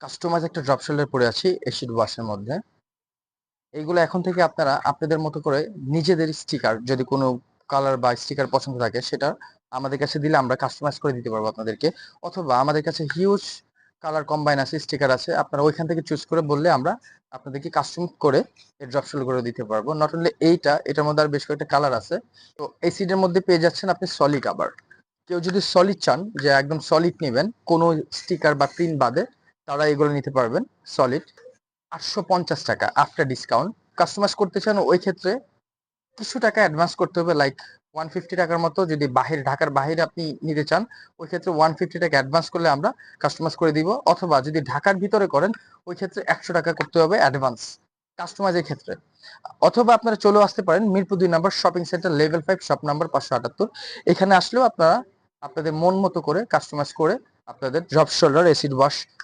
Customise একটা drop shoulder পরে আছি এসিড ওয়াশের মধ্যে। এইগুলো এখন থেকে আপনারা, আপনাদের মতো করে নিজেদের স্টিকার যদি কোনো কালার বা স্টিকার পছন্দ থাকে, সেটা আমাদের কাছে দিলে আমরা কাস্টমাইজ করে দিতে পারব আপনাদেরকে। অথবা আমাদের কাছে হিউজ কালার কম্বাইন আছে স্টিকার আছে, আপনারা ওইখান থেকে চুজ করে বললে আমরা আপনাদেরকে কাস্টম করে এই ড্রপ শোল্ডার করে দিতে পারব। নট অনলি এইটা, এটার মধ্যে আর বেশ কয়েকটা কালার আছে। তো এই সিডের মধ্যে পেয়ে যাচ্ছেন আপনি সলিড আবার কেউ যদি সলিড চান, যে একদম সলিড নেবেন, কোনো স্টিকার বা প্রিন্ট বাদে তারা এগুলো নিতে পারবেন সলিড আটশো পঞ্চাশ টাকা আফটার ডিসকাউন্ট কাস্টমাইজ করতে চান ওই ক্ষেত্রে কিছু টাকা অ্যাডভান্স করতে হবে লাইক ওয়ান ফিফটি টাকার মতো যদি বাহির, ঢাকার বাইরে আপনি নিতে চান, ওই ক্ষেত্রে ওয়ান ফিফটি টাকা অ্যাডভান্স করলে আমরা কাস্টমাইজ করে দিব। অথবা যদি ঢাকার ভিতরে করেন, ওই ক্ষেত্রে একশো টাকা করতে হবে অ্যাডভান্স কাস্টমাইজের ক্ষেত্রে। অথবা আপনারা চলেও আসতে পারেন, মিরপুর দুই number shopping centre level five shop number পাঁচশো আটাত্তর। এখানে আসলেও আপনারা আপনাদের মন মতো করে কাস্টমাইজ করে আপনাদের ড্রপ শোল্ডার এসিড ওয়াশ